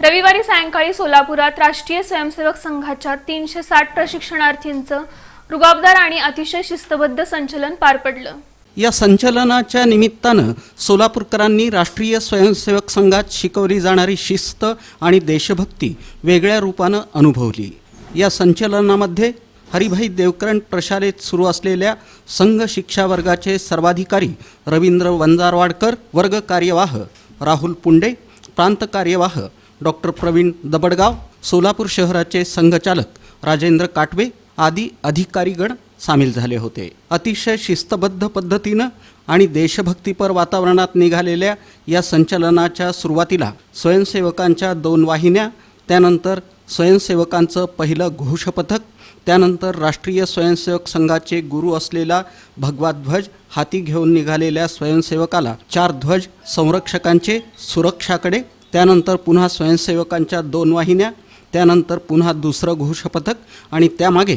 रविवारी सायंकाळी सोलापुरात राष्ट्रीय स्वयंसेवक संघाच्या तीनशे साठ प्रशिक्षणार्थींचं रुबाबदार आणि अतिशय शिस्तबद्ध संचलन पार पडलं. या संचलनाच्या निमित्तानं सोलापूरकरांनी राष्ट्रीय स्वयंसेवक संघात शिकवली जाणारी शिस्त आणि देशभक्ती वेगळ्या रूपानं अनुभवली. या संचलनामध्ये हरिभाई देवकरण प्रशालेत सुरू असलेल्या संघ शिक्षा वर्गाचे सर्वाधिकारी रवींद्र वंजारवाडकर वर्ग कार्यवाह राहुल पुंडे प्रांत कार्यवाह डॉक्टर प्रवीण दबडगाव सोलापूर शहराचे संघचालक राजेंद्र काटवे आदी अधिकारीगण सामील झाले होते. अतिशय शिस्तबद्ध पद्धतीनं आणि देशभक्तीपर वातावरणात निघालेल्या या संचलनाच्या सुरुवातीला स्वयंसेवकांच्या दोन वाहिन्या त्यानंतर स्वयंसेवकांचं पहिलं घोषपथक त्यानंतर राष्ट्रीय स्वयंसेवक संघाचे गुरु असलेला भगवा ध्वज हाती घेऊन निघालेल्या स्वयंसेवकाला चार ध्वज संरक्षकांचे सुरक्षाकडे त्यानंतर पुन्हा स्वयंसेवकांच्या दोन वाहिन्या त्यानंतर पुन्हा दुसरं घोषपथक आणि त्यामागे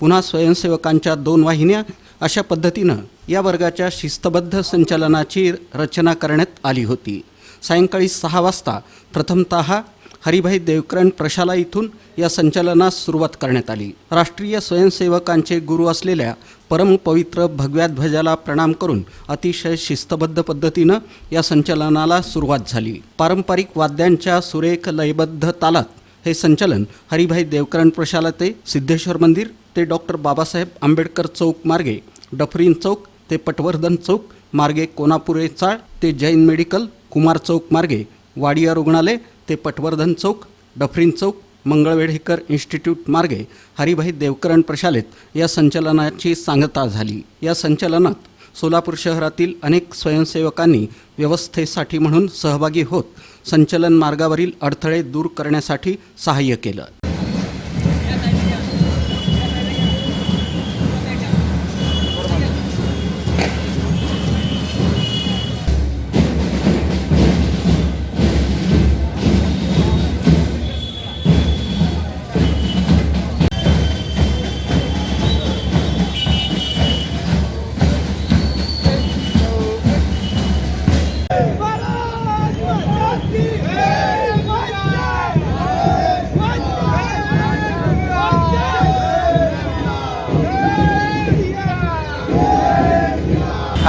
पुन्हा स्वयंसेवकांच्या दोन वाहिन्या अशा पद्धतीनं या वर्गाच्या शिस्तबद्ध संचालनाची रचना करण्यात आली होती. सायंकाळी सहा वाजता प्रथमतः हरिभाई देवकरण प्रशाला इथून या संचलनास सुरुवात करण्यात आली. राष्ट्रीय स्वयंसेवकांचे गुरु असलेल्या परमपवित्र भगव्या ध्वजाला प्रणाम करून अतिशय शिस्तबद्ध पद्धतीनं या संचलनाला सुरुवात झाली. पारंपरिक वाद्यांच्या सुरेख लयबद्ध तालात हे संचलन हरिभाई देवकरण प्रशाला ते सिद्धेश्वर मंदिर ते डॉक्टर बाबासाहेब आंबेडकर चौक मार्गे डफरीन चौक ते पटवर्धन चौक मार्गे कोनापुरे चाळ ते जैन मेडिकल कुमार चौक मार्गे वाडिया रुग्णालय ते पटवर्धन चौक डफरीन चौक मंगळवेढेकर इन्स्टिट्यूट मार्गे हरिभाई देवकरण प्रशालेत या संचलनाची सांगता झाली. या संचलनात सोलापूर शहरातील अनेक स्वयंसेवकांनी व्यवस्थेसाठी म्हणून सहभागी होत संचलन मार्गावरील अडथळे दूर करण्यासाठी सहाय्य केलं.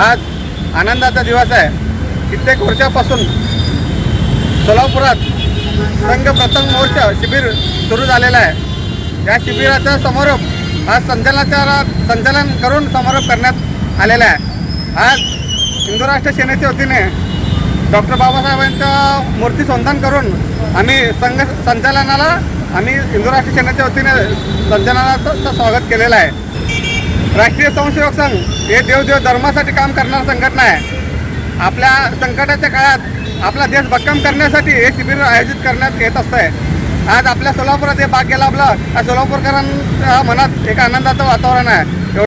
आज आनंदाचा दिवस आहे. कित्येक वर्षापासून सोलापुरात संघ प्रथम मोर्चा शिबिर सुरू झालेलं आहे. या शिबिराचा समारोप आज संचलनाच्या संचलन करून समारोप करण्यात आलेला आहे. आज हिंदू राष्ट्र सेनेच्या वतीने डॉक्टर बाबासाहेबांच्या मूर्ती संधान करून आम्ही संघ संचालनाला आम्ही हिंदू राष्ट्र सेनेच्या वतीने संचलनाचं स्वागत केलेलं आहे. राष्ट्रीय स्वयंसेवक संघ हे देवदेव धर्मासाठी काम करणारी संघटना आहे. आपल्या संकटाच्या काळात आपला देश भक्कम करण्यासाठी हे शिबिर आयोजित करण्यात येत असतं आहे आज आपल्या सोलापुरात हे भाग गेला आपलं. सोलापूरकरांच्या मनात एक आनंदाचं वातावरण आहे.